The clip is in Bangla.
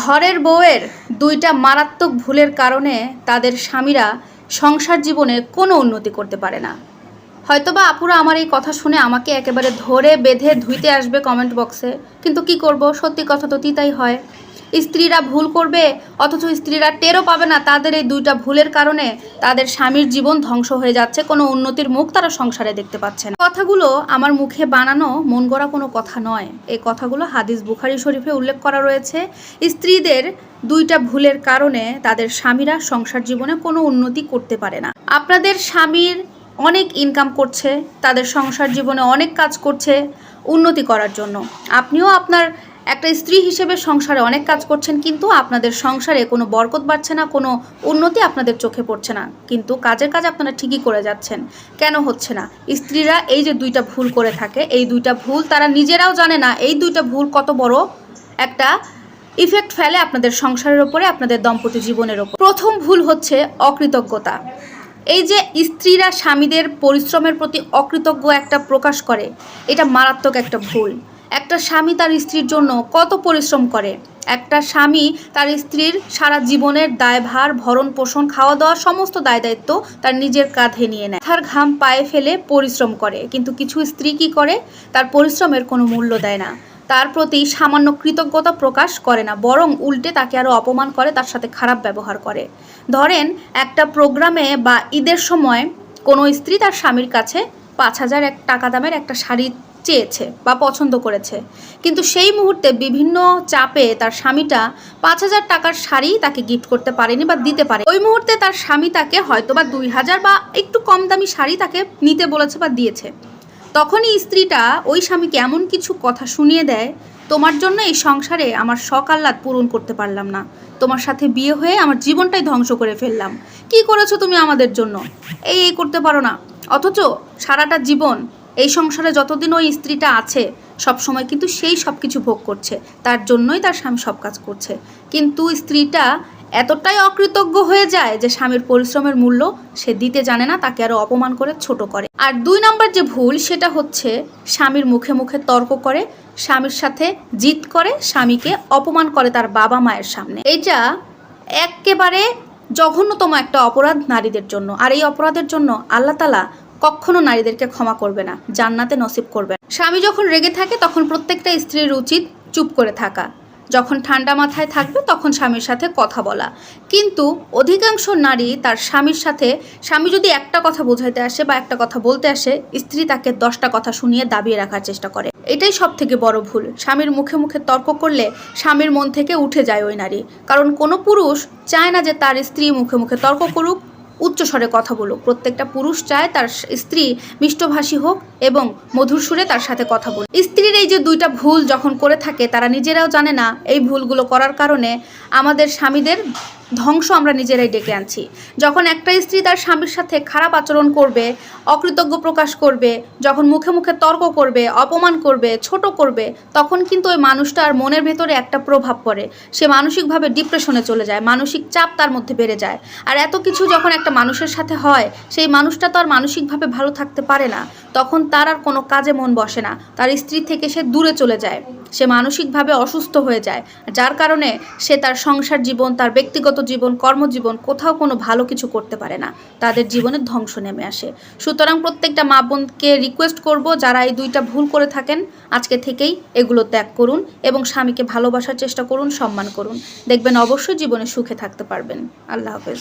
ঘরের বউয়ের দুইটা মারাত্মক ভুলের কারণে তাদের স্বামীরা সংসার জীবনে কোনো উন্নতি করতে পারে না। হয়তোবা আপুরা আমার এই কথা শুনে আমাকে একেবারে ধরে বেঁধে ধুইতে আসবে কমেন্ট বক্সে কিন্তু কি করব? সত্যি কথা তো তিতাই হয়। স্ত্রীরা ভুল করবে, অথচ স্ত্রীরা টেরও পাবে না তাদের এই দুইটা ভুলের কারণে তাদের স্বামীর জীবন ধ্বংস হয়ে যাচ্ছে, কোনো উন্নতির মুখ তারা সংসারে দেখতে পাচ্ছে না। কথাগুলো আমার মুখে বানানো মন গড়া কোনো কথা নয়। এই কথাগুলো হাদিস বুখারি শরীফে উল্লেখ করা রয়েছে। স্ত্রীদের দুইটা ভুলের কারণে তাদের স্বামীরা সংসার জীবনে কোনো উন্নতি করতে পারে না। আপনাদের স্বামীর অনেক ইনকাম করছে, তাদের সংসার জীবনে অনেক কাজ করছে, উন্নতি করার জন্য। আপনিও আপনার একটা স্ত্রী হিসেবে সংসারে অনেক কাজ করছেন, কিন্তু আপনাদের সংসারে কোনো বরকত বাড়ছে না, কোনো উন্নতি আপনাদের চোখে পড়ছে না। কিন্তু কাজের কাজ আপনারা ঠিকই করে যাচ্ছেন। কেন হচ্ছে না? স্ত্রীরা এই যে দুইটা ভুল করে থাকে, এই দুইটা ভুল তারা নিজেরাও জানে না, এই দুইটা ভুল কত বড় একটা ইফেক্ট ফেলে আপনাদের সংসারের ওপরে, আপনাদের দম্পতি জীবনের ওপর। প্রথম ভুল হচ্ছে অকৃতজ্ঞতা। এই যে স্ত্রীরা স্বামীদের পরিশ্রমের প্রতি অকৃতজ্ঞ একটা প্রকাশ করে, এটা মারাত্মক একটা ভুল। একটা স্বামী তার স্ত্রীর জন্য কত পরিশ্রম করে। একটা স্বামী তার স্ত্রীর সারা জীবনের দায়ভার, ভরণ পোষণ খাওয়া দাওয়া সমস্ত দায় দায়িত্ব তার নিজের কাঁধে নিয়ে নেয়। তার ঘাম পায়ে ফেলে পরিশ্রম করে, কিন্তু কিছু স্ত্রী কি করে? তার পরিশ্রমের কোনো মূল্য দেয় না। তার প্রতি সামান্য কৃতজ্ঞতা প্রকাশ করে না, বরং উল্টে তাকে আরও অপমান করে, তার সাথে খারাপ ব্যবহার করে। ধরেন, একটা প্রোগ্রামে বা ঈদের সময় কোনো স্ত্রী তার স্বামীর কাছে পাঁচ হাজার এক টাকা দামের একটা শাড়ি চেয়েছে বা পছন্দ করেছে। কিন্তু সেই মুহূর্তে বিভিন্ন চাপে তার স্বামীটা পাঁচ হাজার টাকার শাড়ি তাকে গিফট করতে পারেনি বা দিতে পারে ওই মুহূর্তে তার স্বামী তাকে হয়তো বা দুই হাজার বা একটু কম দামি শাড়ি তাকে নিতে বলেছে বা দিয়েছে। তখনই স্ত্রীটা ওই স্বামীকে এমন কিছু কথা শুনিয়ে দেয়, তোমার জন্য এই সংসারে আমার শখ পূরণ করতে পারলাম না। তোমার সাথে বিয়ে হয়ে আমার জীবনটাই ধ্বংস করে ফেললাম। কি করেছ তুমি আমাদের জন্য? এই এই করতে পারো না। অথচ সারাটা জীবন এই সংসারে যতদিন ওই স্ত্রীটা আছে, সব সময় কিন্তু সেই সব কিছু ভোগ করছে। তার জন্যই তার স্বামী সব কাজ করছে। কিন্তু স্ত্রীটা এতটাই অকৃতজ্ঞ হয়ে যায় যে স্বামীর পরিশ্রমের মূল্য সে দিতে জানে না, তাকে আরও অপমান করে, ছোট করে। আর দুই নম্বর যে ভুল, সেটা হচ্ছে স্বামীর মুখে মুখে তর্ক করে, স্বামীর সাথে জিত করে, স্বামীকে অপমান করে তার বাবা মায়ের সামনে। এইটা একেবারে জঘন্যতম একটা অপরাধ নারীদের জন্য। আর এই অপরাধের জন্য আল্লাহ তালা কখনো নারীদেরকে ক্ষমা করবে না, জান্নাতে নসিব করবে। স্বামী যখন রেগে থাকে, তখন প্রত্যেকটা স্ত্রীর উচিত চুপ করে থাকা। যখন ঠান্ডা মাথায় থাকবে, তখন স্বামীর সাথে কথা বলা। কিন্তু অধিকাংশ নারী তার স্বামীর সাথে, স্বামী যদি একটা কথা বোঝাইতে আসে বা একটা কথা বলতে আসে, স্ত্রী তাকে দশটা কথা শুনিয়ে দাবিয়ে রাখার চেষ্টা করে। এটাই সব থেকে বড় ভুল। স্বামীর মুখে মুখে তর্ক করলে স্বামীর মন থেকে উঠে যায় ওই নারী। কারণ কোনো পুরুষ চায় না যে তার স্ত্রী মুখে মুখে তর্ক করুক উচ্চস্বরে কথা বলুক। প্রত্যেকটা পুরুষ চায় তার স্ত্রী মিষ্টভাষী হোক এবং মধুর সুরে তার সাথে কথা বলুক। স্ত্রীর এই যে দুইটা ভুল যখন করে থাকে, তারা নিজেরাও জানে না এই ভুলগুলো করার কারণে আমাদের স্বামীদের ধ্বংস আমরা নিজেরাই ডেকে আনছি। যখন একটা স্ত্রী তার স্বামীর সাথে খারাপ আচরণ করবে, অকৃতজ্ঞ প্রকাশ করবে, যখন মুখে মুখে তর্ক করবে, অপমান করবে, ছোট করবে, তখন কিন্তু ওই মানুষটার মনের ভেতরে একটা প্রভাব পড়ে। সে মানসিকভাবে ডিপ্রেশনে চলে যায়, মানসিক চাপ তার মধ্যে বেড়ে যায়। আর এত কিছু যখন একটা মানুষের সাথে হয়, সেই মানুষটা তো আর মানসিকভাবে ভালো থাকতে পারে না। তখন তার আর কোনো কাজে মন বসে না। তার স্ত্রী থেকে সে দূরে চলে যায়। সে মানসিকভাবে অসুস্থ হয়ে যায়। যার কারণে সে তার সংসার জীবন, তার ব্যক্তিগত জীবন, কর্মজীবন কোথাও কোনো ভালো কিছু করতে পারে না। তাদের জীবনের ধ্বংস নেমে আসে। সুতরাং প্রত্যেকটা মা বোনকে রিকোয়েস্ট করব যারা এই দুইটা ভুল করে থাকেন, আজকে থেকেই এগুলো ত্যাগ করুন এবং স্বামীকে ভালোবাসার চেষ্টা করুন, সম্মান করুন। দেখবেন অবশ্যই জীবনে সুখে থাকতে পারবেন। আল্লাহ হাফেজ।